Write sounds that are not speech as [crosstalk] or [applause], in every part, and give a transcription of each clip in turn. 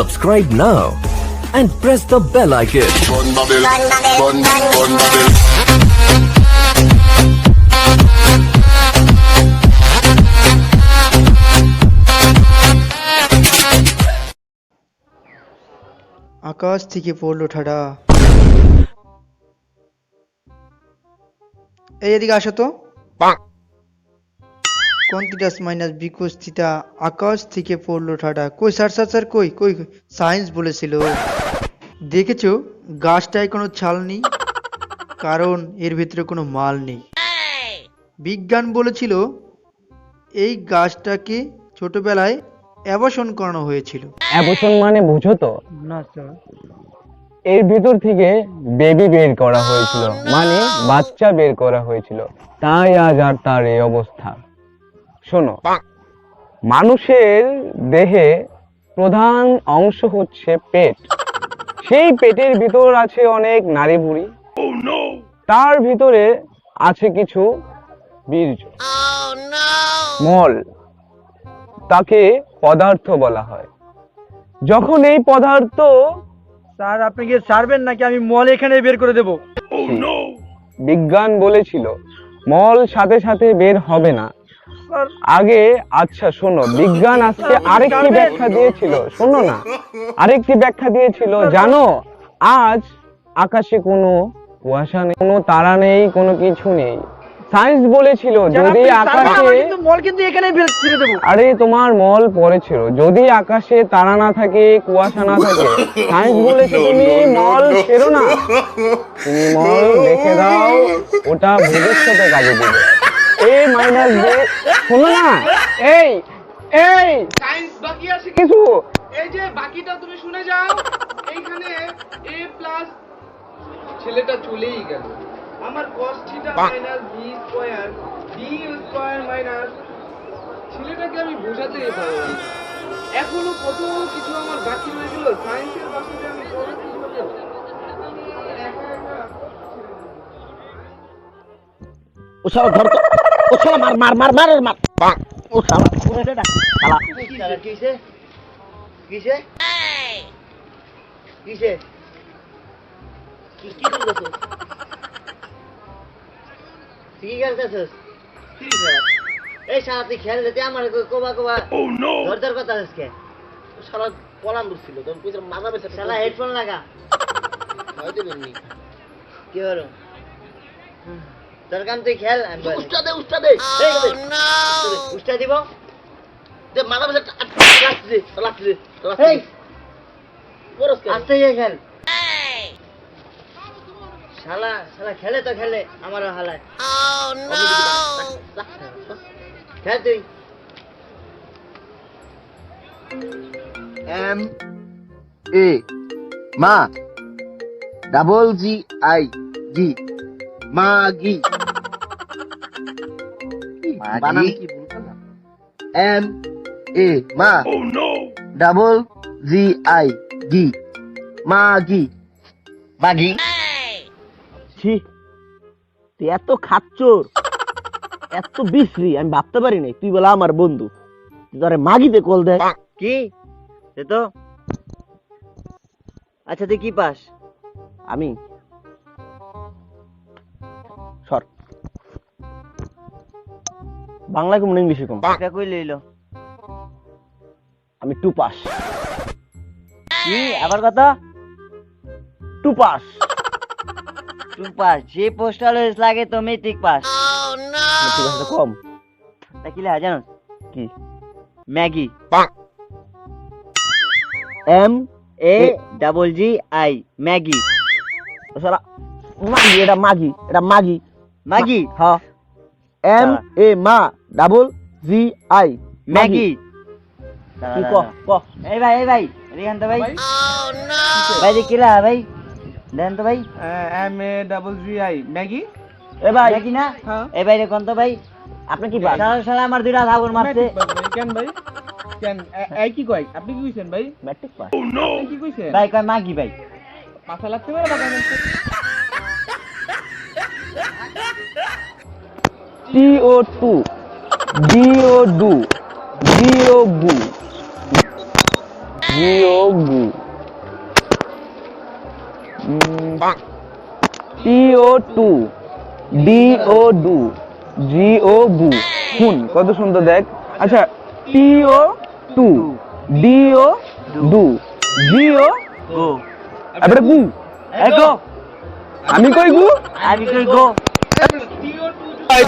Subscribe now and press the bell icon. আকাশ থেকে পড়ল ঠাডা এই এদিকে আসো তো কন্টিটাস মাইনাস বিকোস থিটা আকাশ থেকে পড়ল ঠাডা কই স্যার স্যার স্যার কই কই সায়েন্স বলেছিল। দেখেছ? গাছটায় কোনো ছাল নেই কারণ এর ভিতরে কোনো মাল নেই। বিজ্ঞান বলেছিল এই গাছটাকে ছোটবেলায় অ্যাবর্ষণ করানো হয়েছিল। অ্যাবর্শন মানে বুঝো তো? না স্যার এর ভিতর থেকে বেবি বের করা হয়েছিল। মানে বাচ্চা বের করা হয়েছিল। তাই আজ আর তার এই অবস্থা। শোনো। মানুষের দেহে প্রধান অংশ হচ্ছে পেট। সেই পেটের ভিতর আছে অনেক নারী ভুঁড়ি তার ভিতরে আছে কিছু বীর্য। মল। তাকে পদার্থ বলা হয়। যখন এই পদার্থ স্যার আপনি কি ছাড়বেন নাকি? আমি মল এখানে বের করে দেবো। বিজ্ঞান বলেছিল মল সাথে সাথে বের হবে না। আগে আচ্ছা শোনো বিজ্ঞান আজকে আরেকটি ব্যাখ্যা দিয়েছিল শোনো না আরেকটি ব্যাখ্যা দিয়েছিল জানো আজ আকাশে কোনো কুয়াশা নেই কোনো তারা নেই কোনো কিছু নেই সায়েন্স বলেছিল যদি আকাশে মল কিন্তু এখানে ছেড়ে দেবো আরে তোমার মল পড়েছিল যদি আকাশে তারা না থাকে কুয়াশা না থাকে সায়েন্স বলেছে তুমি মল ছেড়ো না তুমি মল রেখে দাও ওটা ভবিষ্যতে কাজে দিবে এ মাইনাস বি শোনো না। এই এই। সায়েন্স বাকি আছে? কিছু। এই যে বাকিটা তুমি শুনে যাও এইখানে a প্লাস ছেলেটা চলেই গেল। আমার cos theta minus b square b square minus ছেলেটাকে আমি বোঝাতেই পারব এখনও কত কিছু আমার বাকি রয়ে গেল সায়েন্সের বাসাতে আমি পড়ে কি করব? একা একা। ও শালা ধর ও শালা মার মার মার মার। মার ও শালা পুরো ডাক শালা। কিসে? কিসে? কিসে? কি এই শালা তুই খেয়াল দিতে আমার কোবা কোবা। ধর ধর কথা আজকে শালা পলান ধরছিল তোর কইছে মাথা শালা হেডফোন লাগা। হয় কি করো তোর কাম তুই আমি রে দিব? দে মাথা লাস্ট দে লাস্ট দে লাস্ট দে। আস্তে গিয়ে খেল। শালা শালা খেলে তো খেলে আমারও হালায়। খেল তুই। এম এ মা ডাবল জি আই জি মাগি। বানান কি ভুল না এম এ মা। ডাবল জি আই জি মাগি বাঘি ছি তুই এত খাচ্চোর এত বিশ্রী আমি ভাবতে পারি নাই। তুই বলা আমার বন্ধু। তোরে মাগিতে কল দেয় কি? সে তো? আচ্ছা তুই কি পাস? আমি। সর। বাংলা কম ইংলিশে কম এটা কই লইলো? আমি টু পাস কি? আবার কথা? টু [laughs] পাস তুই পাস যে পোস্টাল লাগে তো মেট্রিক পাস। ঠিক আছে কম। তা কি লেখা জানো? কি? Maggi. M A double G I Maggi. সারা মাগি এটা মাগি এটা মাগি। ম্যাগি হ্যাঁ। এম এ মা ডাবল জি আই ম্যাগি কি ক ক এই ভাই এই ভাই রিহান তো ভাই। ভাই। দেখি লা ভাই দেন তো ভাই। M A double G I Maggi? এ ভাই। ম্যাগি না? হ্যাঁ। ভাই রে কোন তো ভাই। আপনি কি পাস সারা সারা আমার দুইটা ঠাকুর মারছে। কেন ভাই? কেন? এই কি কয়? আপনি কি কইছেন ভাই? ম্যাট্রিক পাস আপনি কি কইছেন? ভাই কয় মাগি ভাই। মাথা লাগতে পারে [laughs] T O to D O do G O goo G O goo টিও টু ডিও ডু জিও গু শুন কত সুন্দর দেখ। আচ্ছা T O to D O do G O go এবারে গু। এগো আমি কই গু? আমি কই গো?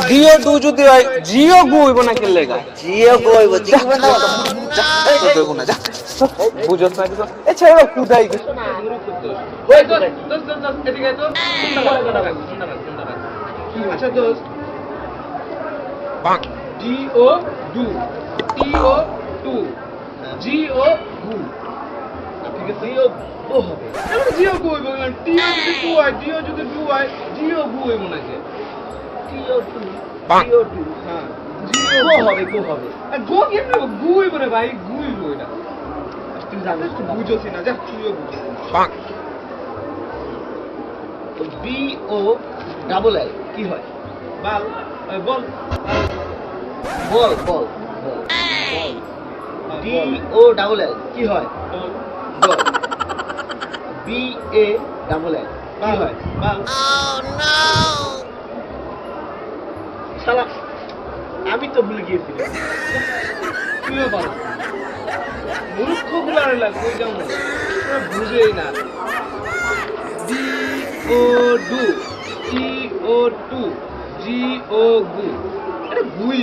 জিও টু যদি হয় জিও গু হইব না কেলে গা জিও গো হইব জিগবে না বুঝছ না কিছু এ ছেড়ে কুদাই গেছে ওই দোস্ত দোস্ত দোস্ত দোস্ত এদিকে তো। শুনতে পারে শুনতে পারে শুনতে পারে শুনতে পারে আচ্ছা দোস্ত। D O do T O to G O goo. G O goo হবে। এবার জিও গু হইব না টি ও যদি টু হয় জি ও যদি টু হয় জিও গু হইব না যে টি টু টি ও টু হ্যাঁ। জিও গো হবে গো হবে। গো কেমনে? গু হইব রে ভাই গু হইব এটা তুই জানিস তুই বুঝোস না যা তুইও বুঝিস। বি ও ডাবল এল কি হয়? বাল বল। বল বল ডি ও ডাবল এল কি হয়? বল। বি এ ডাবল এল কি হয় বাল শালা আমি তো ভুলে তুইও বল মূর্খগুলার লাগ কই যাও না বুঝেই না। D O do T O to G O goo আরে গুই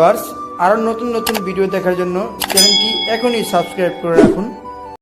ভিউয়ার্স আরও নতুন নতুন ভিডিও দেখার জন্য চ্যানেলটি এখনই সাবস্ক্রাইব করে রাখুন।